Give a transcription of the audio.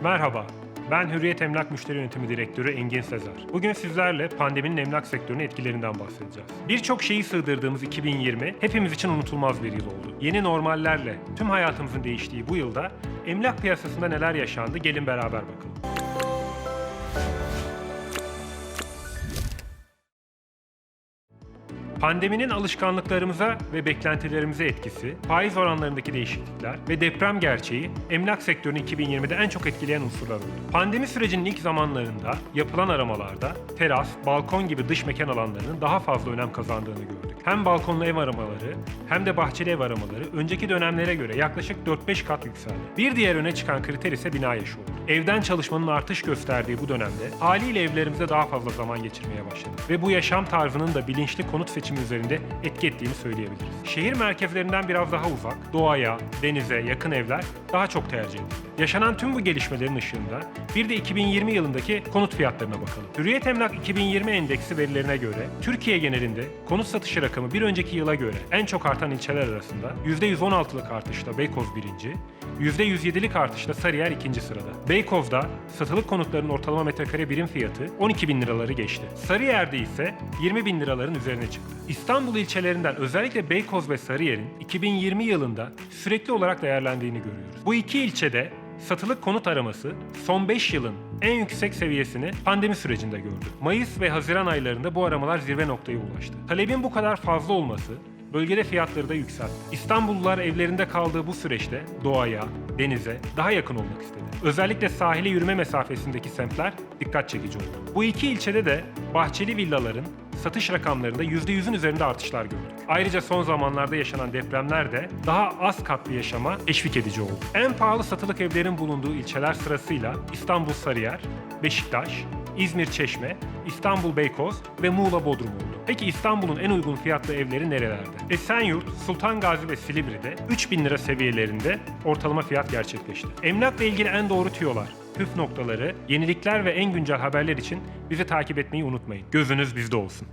Merhaba, ben Hürriyet Emlak Müşteri Yönetimi Direktörü Engin Sezer. Bugün sizlerle pandeminin emlak sektörüne etkilerinden bahsedeceğiz. Birçok şeyi sığdırdığımız 2020 hepimiz için unutulmaz bir yıl oldu. Yeni normallerle tüm hayatımızın değiştiği bu yılda emlak piyasasında neler yaşandı gelin beraber bakalım. Pandeminin alışkanlıklarımıza ve beklentilerimize etkisi, faiz oranlarındaki değişiklikler ve deprem gerçeği emlak sektörünü 2020'de en çok etkileyen unsurlar oldu. Pandemi sürecinin ilk zamanlarında yapılan aramalarda teras, balkon gibi dış mekan alanlarının daha fazla önem kazandığını gördük. Hem balkonlu ev aramaları hem de bahçeli ev aramaları önceki dönemlere göre yaklaşık 4-5 kat yükseldi. Bir diğer öne çıkan kriter ise bina yaşı oldu. Evden çalışmanın artış gösterdiği bu dönemde haliyle evlerimizde daha fazla zaman geçirmeye başladık. Ve bu yaşam tarzının da bilinçli konut seçimi üzerinde etki ettiğini söyleyebiliriz. Şehir merkezlerinden biraz daha uzak, doğaya, denize yakın evler daha çok tercih edildi. Yaşanan tüm bu gelişmelerin ışığında bir de 2020 yılındaki konut fiyatlarına bakalım. Hürriyet Emlak 2020 endeksi verilerine göre Türkiye genelinde konut satışı rakamı bir önceki yıla göre en çok artan ilçeler arasında %116'lık artışla Beykoz birinci, %107'lik artışla Sarıyer ikinci sırada. Beykoz'da satılık konutların ortalama metrekare birim fiyatı 12 bin liraları geçti. Sarıyer'de ise 20 bin liraların üzerine çıktı. İstanbul ilçelerinden özellikle Beykoz ve Sarıyer'in 2020 yılında sürekli olarak değerlendiğini görüyoruz. Bu iki ilçede satılık konut araması son 5 yılın en yüksek seviyesini pandemi sürecinde gördü. Mayıs ve Haziran aylarında bu aramalar zirve noktaya ulaştı. Talebin bu kadar fazla olması bölgede fiyatları da yükseltti. İstanbullular evlerinde kaldığı bu süreçte doğaya, denize daha yakın olmak istedi. Özellikle sahile yürüme mesafesindeki semtler dikkat çekici oldu. Bu iki ilçede de bahçeli villaların satış rakamlarında %100'ün üzerinde artışlar gördük. Ayrıca son zamanlarda yaşanan depremler de daha az katlı yaşama teşvik edici oldu. En pahalı satılık evlerin bulunduğu ilçeler sırasıyla İstanbul Sarıyer, Beşiktaş, İzmir Çeşme, İstanbul Beykoz ve Muğla Bodrum oldu. Peki İstanbul'un en uygun fiyatlı evleri nerelerde? Esenyurt, Sultan Gazi ve Silivri'de 3000 lira seviyelerinde ortalama fiyat gerçekleşti. Emlakla ilgili en doğru tüyolar, püf noktaları, yenilikler ve en güncel haberler için bizi takip etmeyi unutmayın. Gözünüz bizde olsun.